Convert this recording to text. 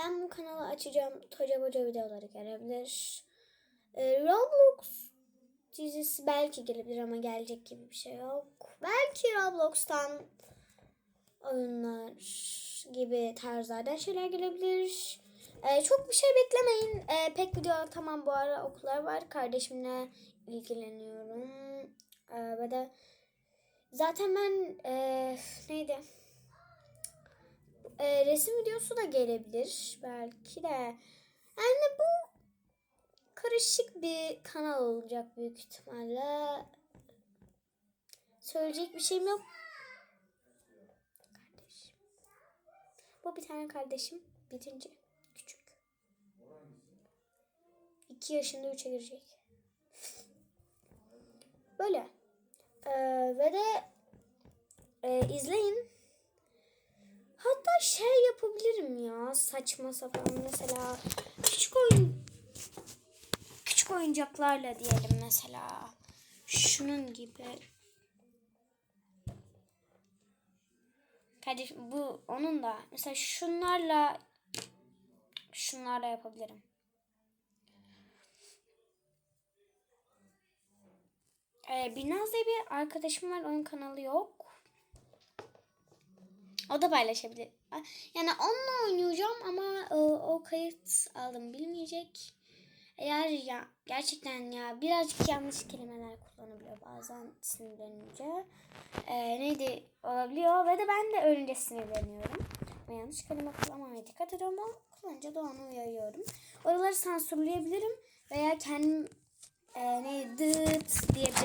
Ben bu kanalı açacağım. Toca boca videoları gelebilir. Ee, Roblox dizisi belki gelebilir ama gelecek gibi bir şey yok. Belki Roblox'tan oyunlar gibi tarzlardan şeyler gelebilir. Ee, çok bir şey beklemeyin. Ee, pek video tamam bu ara okullar var. Kardeşimle ilgileniyorum. Ee, ve de zaten ben ee, neydi? Ee, resim videosu da gelebilir belki de. Yani bu karışık bir kanal olacak büyük ihtimalle. Söyleyecek bir şeyim yok. Kardeşim. Bu bir tane kardeşim. Birinci. Küçük. İki yaşında üçe girecek. Böyle. Ee, ve de e, izleyin. Şey yapabilirim ya saçma sapan mesela küçük oyun küçük oyuncaklarla diyelim mesela şunun gibi Kardeşim bu onun da mesela şunlarla şunlarla yapabilirim. Ee, Binnaz bir arkadaşım var onun kanalı yok. O da paylaşabilir. Yani onunla oynayacağım ama o, o kayıt aldım bilmeyecek. Eğer ya gerçekten ya birazcık yanlış kelimeler kullanabiliyor bazen sinirlenince. Ee, neydi olabiliyor ve de ben de ölünce sinirleniyorum. Ama yanlış kelime kullanmamaya dikkat ediyorum ama kullanınca da onu uyarıyorum. Oraları sansürleyebilirim veya kendim e, neydi dıt diyebilirim.